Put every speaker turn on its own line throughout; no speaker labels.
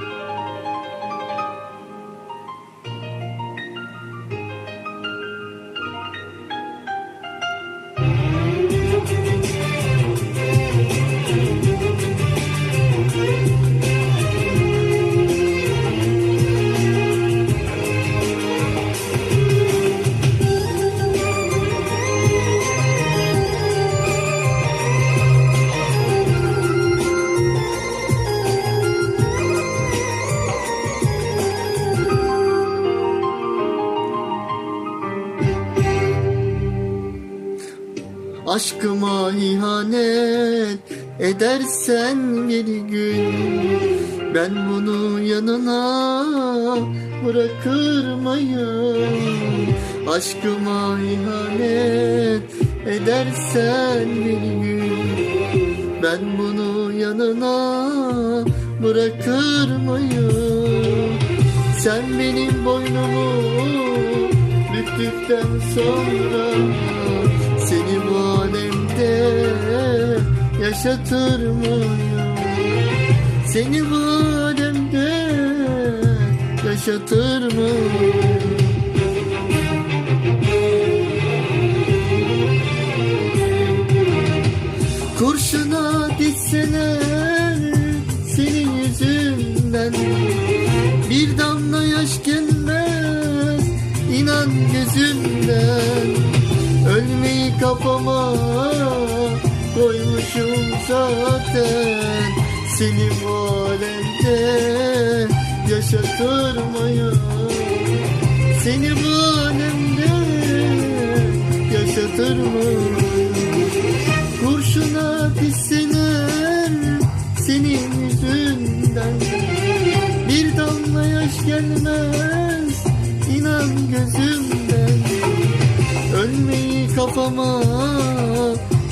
Bye. Aşkıma ihanet edersen bir gün Ben bunu yanına bırakır mıyım? Aşkıma ihanet edersen bir gün Ben bunu yanına bırakır mıyım? Sen benim boynumu büktükten sonra yaşatır mıyım? Seni bu alemde yaşatır mıyım? Kurşuna dikseler senin yüzünden Bir damla yaş gelmez inan gözümden Ölmeyi koymuşum zaten Seni bu alemde yaşatırmayı Seni bu alemde yaşatırmayı Kurşuna pisseler senin yüzünden. Bir damla yaş gelmez inan gözümden. Ölmeyi kafama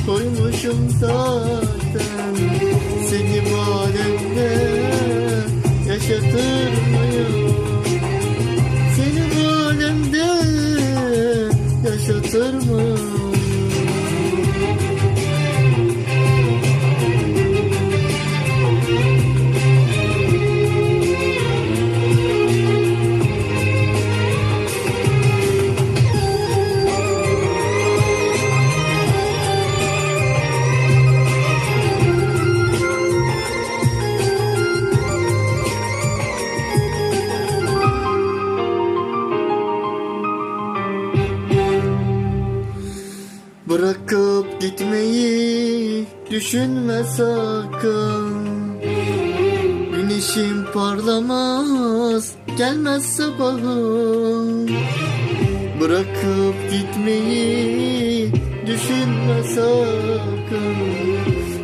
koymuşum zaten Seni bu alemde yaşatırmayı Seni bu alemde yaşatırmayı Bırakıp düşünme sakın. Güneşim parlamaz gelmez sabahın. Bırakıp gitmeyi düşünme sakın.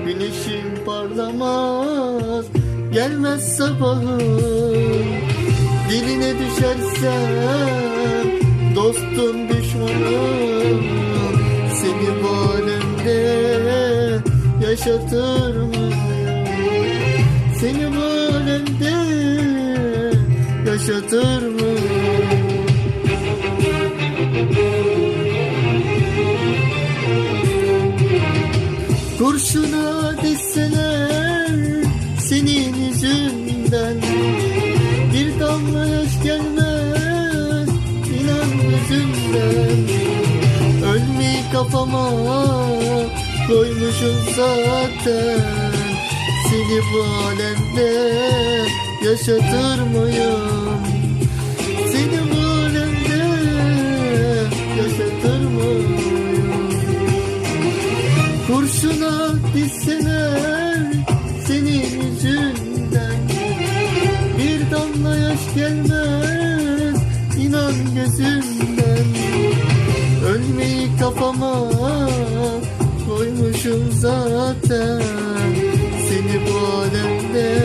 Güneşim parlamaz gelmez sabahın. Diline düşersem dostum düşmanım. Seni alemde yaşatır mıyım? Seni bu alemde yaşatır mıyım? Kurşuna düşseler senin yüzünden Bir damla yaş gelmez inan yüzünden Ölmeyi kafama koymuşum zaten Seni bu alemde yaşatır mıyım? Seni bu alemde yaşatır mıyım? Kurşuna düşseler senin yüzünden Bir damla yaş gelmez inan gözümden Ölmeyi kafama koymuşum zaten Seni bu alemde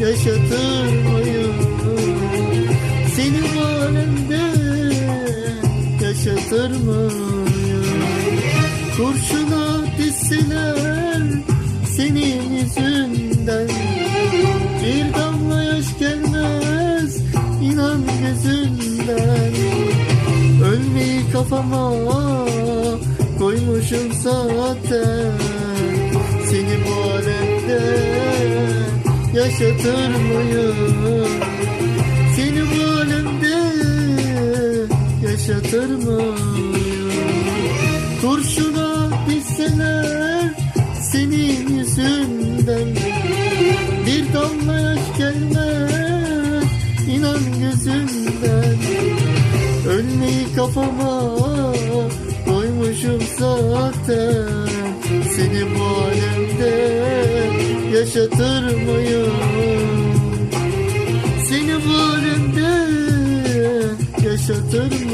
yaşatır mıyım? Seni bu alemde yaşatır mıyım? Kurşuna düşseler senin yüzünden Bir damla yaş gelmez inan gözünden Ölmeyi kafama koymuşum zaten Seni bu alemde yaşatır mıyım? Seni bu alemde yaşatır mıyım? Kurşuna düşseler senin yüzünden Bir damla yaş gelmez inan gözünden Ölmeyi kafama koymuşum zaten Seni bu alemde yaşatır mıyım? Seni bu alemde yaşatır mıyım?